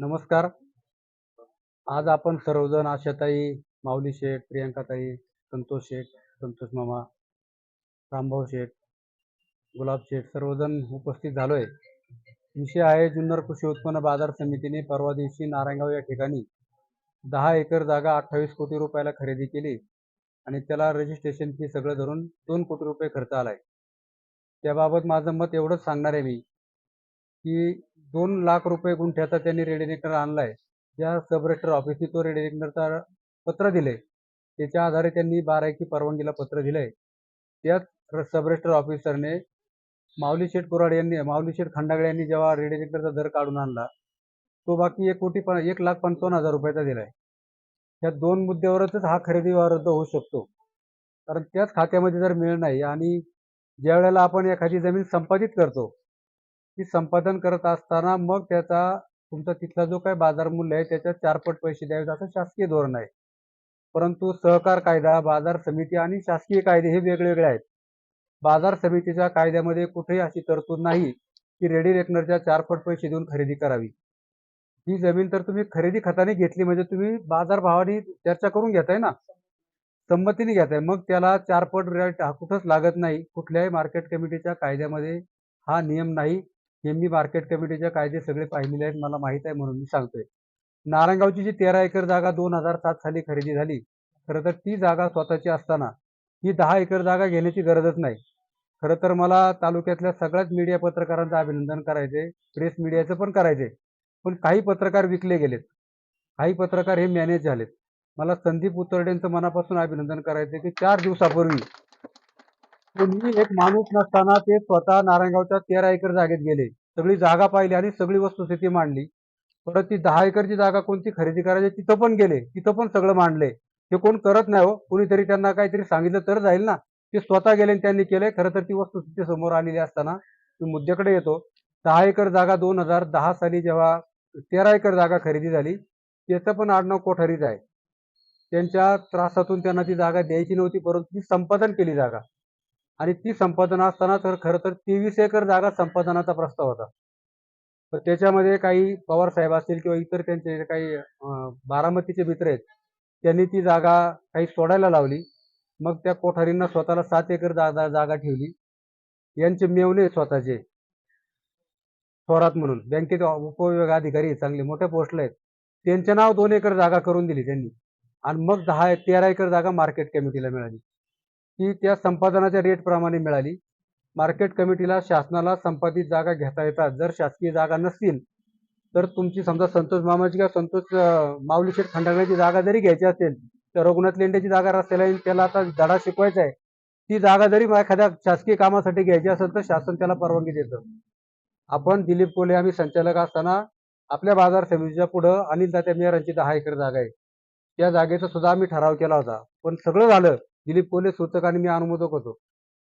नमस्कार. आज आपण सर्वजण आशाताई माऊली शेठ प्रियंकाताई संतोष शेठ संतोष मामा रामभाऊ शेठ गुलाब शेठ सर्वजण उपस्थित झालोय. विषय आहे जुन्नर कृषी उत्पन्न बाजार समितीने परवा दिवशी नारायणगाव या ठिकाणी दहा एकर जागा अठ्ठावीस कोटी रुपयाला खरेदी केली आणि त्याला रजिस्ट्रेशन फी सगळं धरून दोन कोटी रुपये खर्च आलाय. त्याबाबत माझं मत एवढंच सांगणार आहे मी की दोन लाख रुपये गुंठ्याचा त्यांनी रेडिनेटर आणलाय. त्या सब रजिस्टर ऑफिसने तो रेडिनेटरचा पत्र दिले त्याच्या आधारे त्यांनी बाराकी परवानगीला पत्र दिलंय. त्याच सब रजिस्टर ऑफिसरने माऊली शेठ कोराड यांनी माऊली शेठ खंडागळे यांनी जेव्हा रेडिनेटरचा दर काढून आणला तो बाकी एक कोटी एक लाख पंचावन्न हजार रुपयाचा दिलाय. ह्या दोन मुद्द्यावरच हा खरेदी व्यवहार रद्द होऊ शकतो. कारण त्याच खात्यामध्ये जर मिळ नाही आणि ज्या वेळेला आपण एखादी जमीन संपादित करतो ती संपादन करत असताना मग त्याचा तुमचा तिथला जो काही बाजार मूल्य आहे त्याच्यात चारपट पैसे द्यावेत असं शासकीय धोरण आहे. परंतु सहकार कायदा बाजार समिती आणि शासकीय कायदे हे वेगवेगळे आहेत. बाजार समितीच्या कायद्यामध्ये कुठेही अशी तरतूद नाही की रेडी रेकनरच्या चारपट पैसे देऊन खरेदी करावी. ही जमीन तर तुम्ही खरेदी खताने घेतली म्हणजे तुम्ही बाजार भावाने चर्चा करून घेताय ना? संमतीने घेताय. मग त्याला चारपट रेट हा कुठंच लागत नाही. कुठल्याही मार्केट कमिटीच्या कायद्यामध्ये हा नियम नाही. हे मी मार्केट कमिटीचे कायदे सगळे पाहिलेले आहेत मला माहीत आहे म्हणून मी सांगतोय. नारायणगावची जी तेरा एकर जागा दोन हजार सात साली खरेदी झाली खरं तर ती जागा स्वतःची असताना ही दहा एकर जागा घेण्याची गरजच नाही. खरं तर मला तालुक्यातल्या सगळ्याच मीडिया पत्रकारांचं अभिनंदन करायचंय प्रेस मीडियाचं पण करायचंय पण काही पत्रकार विकले गेलेत. काही पत्रकार हे मॅनेज झालेत. मला संदीप उतरडेंचं मनापासून अभिनंदन करायचंय की चार दिवसापूर्वी कोणी एक माणूस नसताना ते स्वतः नारायणगावच्या तेरा एकर जागेत गेले. सगळी जागा पाहिली आणि सगळी वस्तुस्थिती मांडली. परत ती दहा एकरची जागा कोणती खरेदी करायची तिथं पण गेले. तिथं पण सगळं मांडले. हे कोण करत नाही हो. कुणीतरी त्यांना काहीतरी सांगितलं तर जाईल ना. ते स्वतः गेले आणि त्यांनी केलंय. खरं तर ती वस्तुस्थिती समोर आलेली असताना मी मुद्द्याकडे येतो. दहा एकर जागा दोन हजार दहा साली जेव्हा तेरा एकर जागा खरेदी झाली त्याचं पण आडनाव कोठारीच आहे. त्यांच्या त्रासातून त्यांना ती जागा द्यायची नव्हती परंतु ती संपादन केली जागा. आणि ती संपादन असताना तर खरं तर तेवीस एकर जागा संपादनाचा प्रस्ताव होता. तर त्याच्यामध्ये काही पवार साहेब असतील किंवा इतर त्यांचे काही बारामतीचे मित्र आहेत त्यांनी ती जागा काही सोडायला लावली. मग त्या कोठारींना स्वतःला सात एकर जागा जागा ठेवली. यांचे मेवणे स्वतःचे. थोरात म्हणून. बँकेत उपविभाग अधिकारी चांगले मोठ्या पोस्टला आहेत. त्यांचे नाव दोन एकर जागा करून दिली त्यांनी. आणि मग दहा तेरा एकर जागा मार्केट कमिटीला मिळाली. ती त्या संपादनाच्या रेट प्रमाणे मिळाली. मार्केट कमिटीला शासनाला संपादित जागा घेता येतात जर शासकीय जागा नसतील तर तुमची समजा संतोष मामाची किंवा संतोष अं, माऊली शेठ जागा जरी घ्यायची असेल तर रघुनाथ लेंड्याची जागा रस्त्याला येईल त्याला आता धडा शिकवायचा आहे. ती जागा जरी एखाद्या शासकीय कामासाठी घ्यायची असेल तर शासन त्याला परवानगी देतं. आपण दिलीप कोले आम्ही संचालक असताना आपल्या बाजार समितीच्या पुढं अनिल तात्या मेहरांची दहा एकर जागा आहे. त्या जागेचा सुद्धा आम्ही ठराव केला होता. पण सगळं झालं दिलीप कोले सूचक आणि मी अनुमोदक होतो.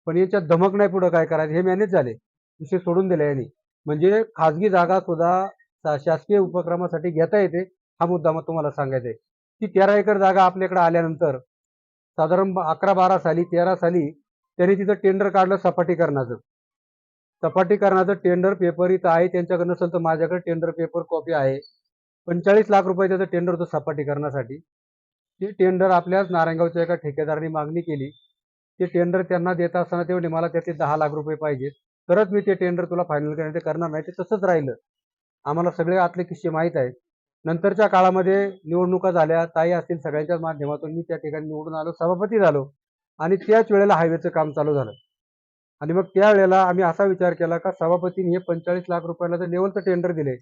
पण याच्यात धमक नाही पुढं काय करायचं हे मॅनेज झाले. विषय सोडून दिले यांनी. म्हणजे खाजगी जागा सुद्धा शा- शासकीय उपक्रमासाठी घेता येते हा मुद्दा मग तुम्हाला सांगायचा आहे. ती तेरा एकर जागा आपल्याकडे आल्यानंतर साधारण अकरा बारा साली तेरा साली त्यांनी तिथं टेंडर काढलं सपाटीकरणाचं. सपाटीकरणाचं टेंडर पेपर इथं आहे त्यांच्याकडे नसेल तर माझ्याकडे टेंडर पेपर कॉपी आहे. पंचेचाळीस लाख रुपये त्याचं टेंडर होतं सपाटीकरणासाठी. ते टेंडर आपल्याच नारायणगावच्या एका ठेकेदाराने मागणी केली. ते टेंडर त्यांना देत असताना ते म्हणे मला त्याचे दहा लाख रुपये पाहिजेत. तरच मी ते टेंडर तुला फायनल करण्याचे ते करणार नाही ते तसंच राहिलं. आम्हाला सगळे आतले किस्से माहीत आहेत. नंतरच्या काळामध्ये निवडणुका झाल्या ताई असतील सगळ्यांच्याच माध्यमातून मी त्या ठिकाणी निवडून आलो सभापती झालो आणि त्याच वेळेला हायवेचं काम चालू झालं. आणि मग त्यावेळेला आम्ही असा विचार केला का सभापतीने हे पंचेचाळीस लाख रुपयाला तर लेवलचं टेंडर दिले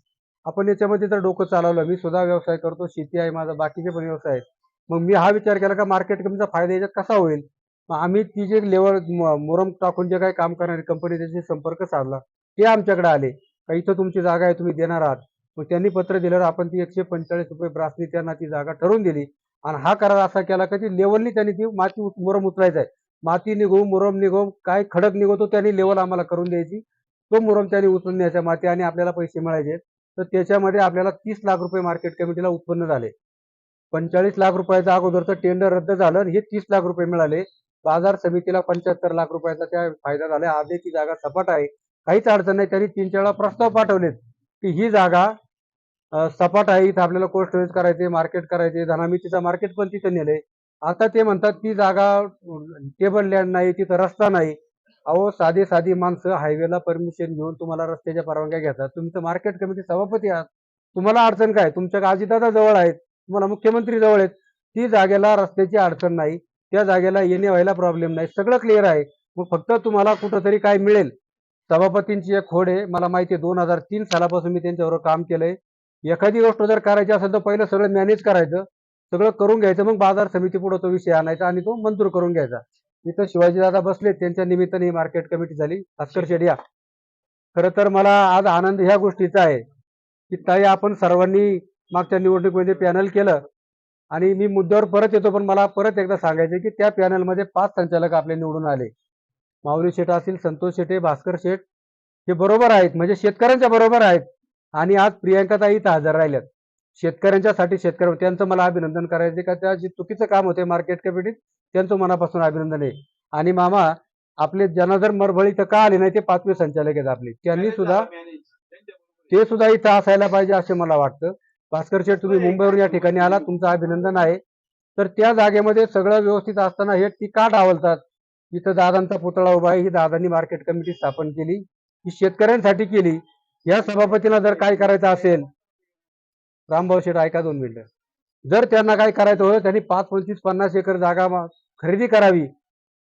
आपण याच्यामध्ये तर डोकं चालवलं मी सुद्धा व्यवसाय करतो शेती आहे माझा बाकीचे पण व्यवसाय आहेत. मग मी हा विचार केला का मार्केट कमीचा फायदा याच्यात कसा होईल? मग आम्ही ती जे लेवल मुरम टाकून जे काही काम करणारी कंपनी त्याच्याशी संपर्क साधला. ते आमच्याकडे आले. का इथं तुमची जागा आहे तुम्ही देणार आहात. मग त्यांनी पत्र दिल्यावर आपण ती एकशे पंचेचाळीस रुपये ब्रासनी त्यांना ती जागा ठरवून दिली. आणि हा करार असा केला का ती लेवलनी त्यांनी ती माती उत- मुरम आहे. माती निघो मुरम निघो काय खडक निघतो त्यांनी लेवल आम्हाला करून द्यायची. तो मुरम त्यांनी उचलून द्यायचा माती आणि आपल्याला पैसे मिळायचे. तर त्याच्यामध्ये आपल्याला तीस लाख रुपये मार्केट कमिटीला उत्पन्न झाले. पंचेचाळीस लाख रुपयाचा अगोदरचं टेंडर रद्द झालं आणि हे तीस लाख रुपये मिळाले. बाजार समितीला पंच्याहत्तर लाख रुपयाचा त्या फायदा झाला. आधी ती जागा सपाट आहे. काहीच अडचण नाही. त्यांनी तीन चार वेळा प्रस्ताव पाठवलेत की ही जागा सपाट आहे. इथं आपल्याला कोल्ड स्टोरेज करायचे मार्केट करायचे धनामितीचा मार्केट पण तिथं नेलंय. आता ते म्हणतात ती जागा टेबल लँड नाही तिथं रस्ता नाही. अहो साधी साधी माणसं हायवेला परमिशन घेऊन तुम्हाला रस्त्याच्या परवानग्या घेतात. तुमचं मार्केट कमिटी सभापती आहात. तुम्हाला अडचण काय? तुमच्या अजितदादा जवळ आहेत. तुम्हाला मुख्यमंत्री जवळ आहेत. ती जागेला रस्त्याची अडचण नाही. त्या जागेला येणे व्हायला प्रॉब्लेम नाही. सगळं क्लिअर आहे. मग फक्त तुम्हाला कुठंतरी काय मिळेल? सभापतींची एक खोड आहे. मला माहिती आहे दोन हजार तीन सालापासून मी त्यांच्याबरोबर काम केलंय. एखादी गोष्ट जर करायची असेल तर पहिलं सगळं मॅनेज करायचं. सगळं करून घ्यायचं. मग बाजार समिती पुढे तो विषय आणायचा आणि तो मंजूर करून घ्यायचा. इथं शिवाजीदादा बसले त्यांच्या निमित्ताने ही मार्केट कमिटी झाली. भास्कर शेड या खरं तर मला आज आनंद ह्या गोष्टीचा आहे की ताई आपण सर्वांनी मागच्या निवडणुकीमध्ये पॅनल केलं. आणि मी मुद्द्यावर परत येतो पण मला परत एकदा सांगायचं की त्या पॅनलमध्ये पाच संचालक आपले निवडून आले. माऊली शेठ असतील संतोष शेटे भास्कर शेठ हे बरोबर आहेत. म्हणजे शेतकऱ्यांच्या बरोबर आहेत. आणि आज प्रियांकाताई इथं हजर राहिल्यात. शेतकऱ्यांच्यासाठी शेतकरी त्यांचं मला अभिनंदन करायचे का? त्या जे चुकीचं काम होते मार्केट कमिटीत त्यांचं मनापासून अभिनंदन आहे. आणि मामा आपले ज्यांना जर मरभळी तर का आले नाही ते पाचवे संचालक आहेत आपले. त्यांनी सुद्धा ते सुद्धा इथं असायला पाहिजे असे मला वाटतं. भास्कर शेठ तुम्ही मुंबईवरून या ठिकाणी आला तुमचं अभिनंदन आहे. तर त्या जागेमध्ये सगळं व्यवस्थित असताना हे ती का डावलतात. इथं दादांचा पुतळा उभा आहे. ही दादांनी मार्केट कमिटी स्थापन केली. ही शेतकऱ्यांसाठी केली. या सभापतीला जर काय करायचं असेल रामभाऊ शेठ ऐका दोन मिनिटं. जर त्यांना काय करायचं होतं त्यांनी पाच पंचवीस पन्नास एकर जागा खरेदी करावी.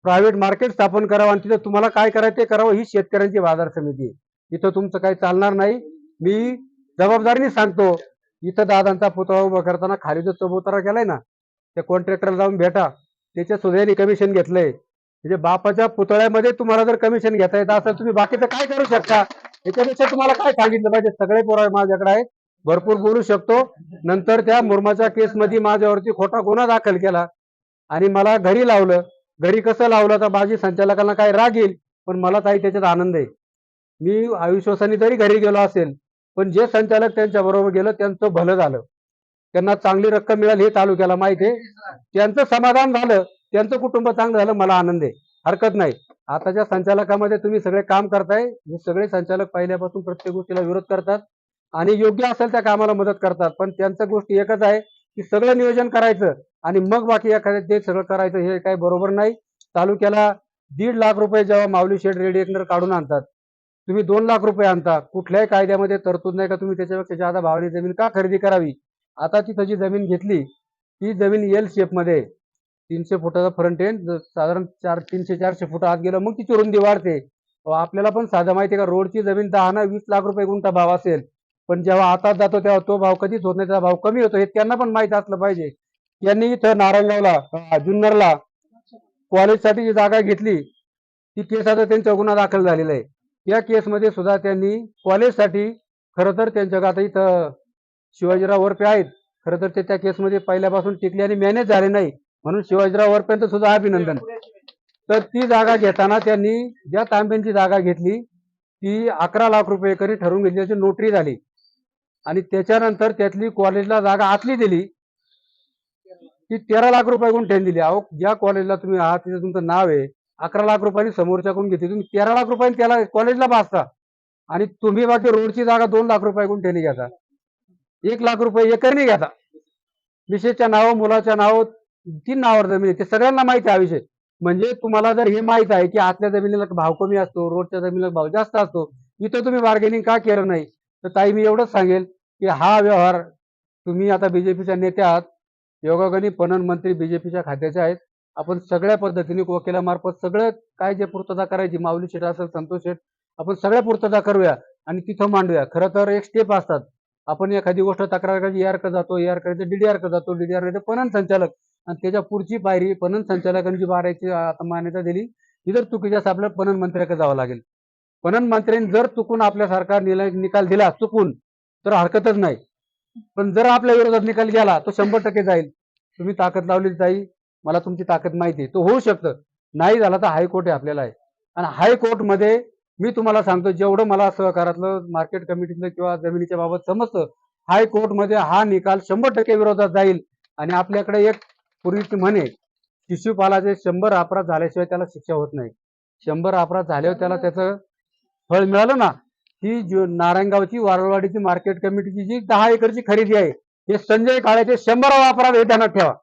प्रायव्हेट मार्केट स्थापन करावं आणि तिथं तुम्हाला काय करायचं ते करावं ही शेतकऱ्यांची बाजार समिती आहे. इथं तुमचं काही चालणार नाही. मी जबाबदारीने सांगतो. इथं दादांचा पुतळा उभा करताना खाली जो चबुतारा केलाय ना त्या कॉन्ट्रॅक्टरला जाऊन भेटा. त्याच्या सुद्धा कमिशन घेतलंय. म्हणजे बापाच्या पुतळ्यामध्ये तुम्हाला जर कमिशन घेता येत असेल तुम्ही बाकीचं काय करू शकता? याच्यापेक्षा तुम्हाला काय सांगितलं पाहिजे? सगळे पुरावे माझ्याकडे आहेत. भरपूर बोलू शकतो. नंतर त्या मुरमाच्या केसमध्ये माझ्यावरती खोटा गुन्हा दाखल केला. आणि मला घरी लावलं. घरी कसं लावलं तर माझी संचालकांना काय राग येईल पण मला काही त्याच्यात आनंद आहे. मी आयुष्वासाने जरी घरी गेलो असेल पण जे संचालक त्यांच्या बरोबर गेलं त्यांचं भलं झालं. त्यांना चांगली रक्कम मिळाली हे तालुक्याला माहिती आहे. त्यांचं समाधान झालं त्यांचं कुटुंब चांगलं झालं मला आनंद आहे. हरकत नाही. आताच्या संचालकामध्ये तुम्ही सगळे काम करताय. हे सगळे संचालक पहिल्यापासून प्रत्येक गोष्टीला विरोध करतात. आणि योग्य असेल त्या कामाला मदत करतात. पण त्यांचं गोष्टी एकच आहे की सगळं नियोजन करायचं आणि मग बाकी एखाद्या ते सगळं करायचं हे काही बरोबर नाही. तालुक्याला दीड लाख रुपये जेव्हा माऊली शेड रेडिएटर काढून आणतात तुम्ही दोन लाख रुपये आणता. कुठल्याही कायद्यामध्ये तरतूद नाही का तुम्ही? त्याच्यापेक्षा जादा भावाने जमीन का खरेदी करावी? आता तिथं जी जमीन घेतली ती जमीन एल शेपमध्ये. तीनशे फुटाचा फ्रंट एंड साधारण चार तीनशे चारशे फुट आत गेलं मग तिची रुंदी वाढते. आपल्याला पण साधं माहिती आहे का? रोडची जमीन दहा ना वीस लाख रुपये गुंठा भाव असेल. पण जेव्हा आतात जातो तेव्हा तो भाव कधीच होत नाही त्याचा भाव कमी होतो. हे त्यांना पण माहीत असलं पाहिजे. त्यांनी इथं नारायणगावला जुन्नरला. कॉलेजसाठी जी जागा घेतली ती केस आता त्यांचा गुन्हा दाखल झालेला आहे. या केसमध्ये सुद्धा त्यांनी कॉलेजसाठी खरं तर त्यांच्या आता इथं शिवाजीराव वरपे आहेत. खरं तर ते त्या केसमध्ये पहिल्यापासून टिकले आणि मॅनेज झाले नाही. म्हणून शिवाजीराव वरपेंचं सुद्धा अभिनंदन. तर ती जागा घेताना त्यांनी ज्या तांब्यांची जागा घेतली ती अकरा लाख रुपये करी ठरवून घेतली. त्याची नोटरी झाली. आणि त्याच्यानंतर त्यातली कॉलेजला जागा आतली दिली. ती तेरा लाख रुपये गुंठ्याने दिली. अहो ज्या कॉलेजला तुम्ही आहात तिथे तुमचं नाव आहे. अकरा लाख रुपयांनी समोरच्याकडून घेतली. तुम्ही तेरा लाख रुपयांनी त्याला कॉलेजला बसता आणि तुम्ही बाकी रोडची जागा दोन लाख रुपये गुंठ्याने घेता. एक लाख रुपये एकरने घेता. मिसेसच्या नाव मुलाच्या नाव तीन नावावर जमीन आहे. ते सगळ्यांना माहिती आहे हा विषय. म्हणजे तुम्हाला जर हे माहीत आहे की आतल्या जमिनीला भाव कमी असतो रोडच्या जमिनीला भाव जास्त असतो इथं तुम्ही बार्गेनिंग का केलं नाही? तर ताई मी एवढंच सांगेल की हा व्यवहार तुम्ही आता बीजेपीच्या नेत्या आहात. योगागणी पणन मंत्री बीजेपीच्या खात्याचे आहेत. आपण सगळ्या पद्धतीने वकिलामार्फत सगळं काय जे पूर्तता करायची माऊली शेठ असेल संतोष शेठ आपण सगळ्या पूर्तता करूया आणि तिथं मांडूया. खरं तर एक स्टेप असतात. आपण एखादी गोष्ट तक्रार करायची आरकडे जातो ER कडे डीडीआरकडे जातो डीडीआरकडे पणन संचालक आणि त्याच्या पुढची पायरी पणन संचालकांनी बारायची आता मान्यता दिली ती जर चुकीच्या आपल्याला पणन मंत्र्याकडे जावं लागेल. पणन मंत्र्यांनी जर चुकून आपल्यासारखा निलय निकाल दिला चुकून तर हरकतच नाही. पण जर आपल्या विरोधात निकाल गेला तो शंभर टक्के जाईल. तुम्ही ताकद लावली जाईल. मला तुमची ताकद माहिती आहे. तो होऊ शकतं. नाही झाला तर हायकोर्ट आहे आपल्याला आहे. आणि हायकोर्टमध्ये मी तुम्हाला सांगतो जेवढं मला सहकारातलं मार्केट कमिटीतलं किंवा जमिनीच्या बाबत समजतं हायकोर्टमध्ये हा निकाल शंभर टक्के विरोधात जाईल. आणि आपल्याकडे एक पूर्वीची म्हणे शिशुपालाचे शंभर अपराध झाल्याशिवाय त्याला शिक्षा होत नाही. शंभर अपराध झाल्यावर त्याला त्याचं फळ मिळालं ना ही जो नारायणगावची वारळवाडीची मार्केट कमिटीची जी दहा एकरची खरेदी आहे हे संजय काळ्याचे शंभर वापरात हे ध्यानात ठेवा.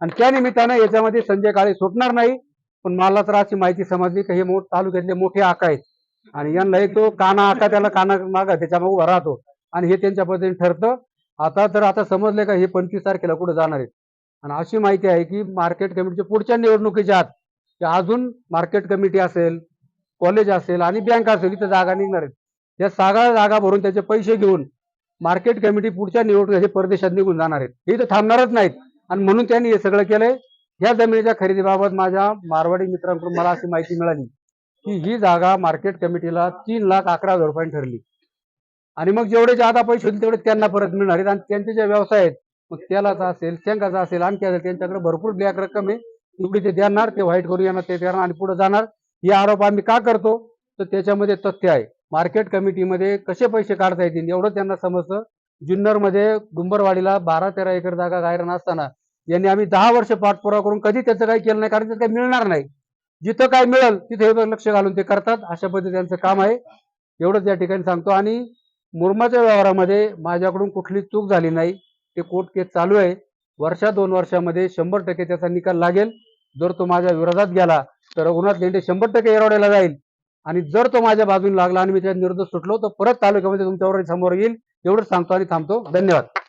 आणि त्या निमित्तानं याच्यामध्ये संजय काळे सुटणार नाही पण मला तर अशी माहिती समजली की हे मोठ तालुक्यातले मोठे आका आहेत. आणि यांना एक तो काना आका त्याला काना मागा त्याच्या उभा राहतो. आणि हे त्यांच्या पद्धतीने ठरतं. आता तर आता समजले का हे पंचवीस तारखेला कुठे जाणार आहेत? आणि अशी माहिती आहे की मार्केट कमिटीच्या पुढच्या निवडणुकीच्या आत की अजून मार्केट कमिटी असेल कॉलेज असेल आणि बँक असेल इथं जागा निघणार आहेत. या सगळ्या जागा भरून त्याचे पैसे घेऊन मार्केट कमिटी पुढच्या निवडणुकीच्या परदेशात निघून जाणार आहेत. हे तर थांबणारच नाहीत. आणि म्हणून त्यांनी हे सगळं केलंय. या जमिनीच्या खरेदीबाबत माझ्या मारवाडी मित्रांकडून मला अशी माहिती मिळाली की ही जागा मार्केट कमिटीला तीन लाख अकरा हजार रुपयांनी ठरली. आणि मग जेवढे जादा पैसे होतील तेवढे त्यांना परत मिळणार आहेत. आणि त्यांचे जे व्यवसाय आहेत मग तेलाचा असेल शेंगाचा असेल आणखी असेल त्यांच्याकडे भरपूर ब्लॅक रक्कम आहे. एवढी ते देणार ते व्हाईट करून येणार ते देणार आणि पुढे जाणार. हे आरोप आम्ही का करतो? तर त्याच्यामध्ये तथ्य आहे. मार्केट कमिटीमध्ये कसे पैसे काढता येतील एवढं त्यांना समजतं. जुन्नरमध्ये डुंबरवाडीला बारा तेरा एकर जागा गायरान असताना यांनी आम्ही दहा वर्ष पाठपुरावा करून कधी त्याचं काही केलं नाही कारण त्याचं काही मिळणार नाही. जिथं काय मिळेल तिथे हे लक्ष घालून ते करतात. अशा पद्धती त्यांचं काम आहे. एवढंच या ठिकाणी सांगतो. आणि मुरमाच्या व्यवहारामध्ये माझ्याकडून कुठली चूक झाली नाही. ते कोर्ट केस चालू आहे. वर्षा दोन वर्षामध्ये शंभर टक्के त्याचा निकाल लागेल. जर तो माझ्या विरोधात गेला तर रघुनाथ लेंडे शंभर टक्के एरवड्याला जाईल. आणि जर तो माझ्या बाजूने लागला आणि मी त्या निर्दोष सुटलो तर परत तालुक्यामध्ये तुमच्यावर समोर येईल. एवढंच सांगतो आणि थांबतो. धन्यवाद.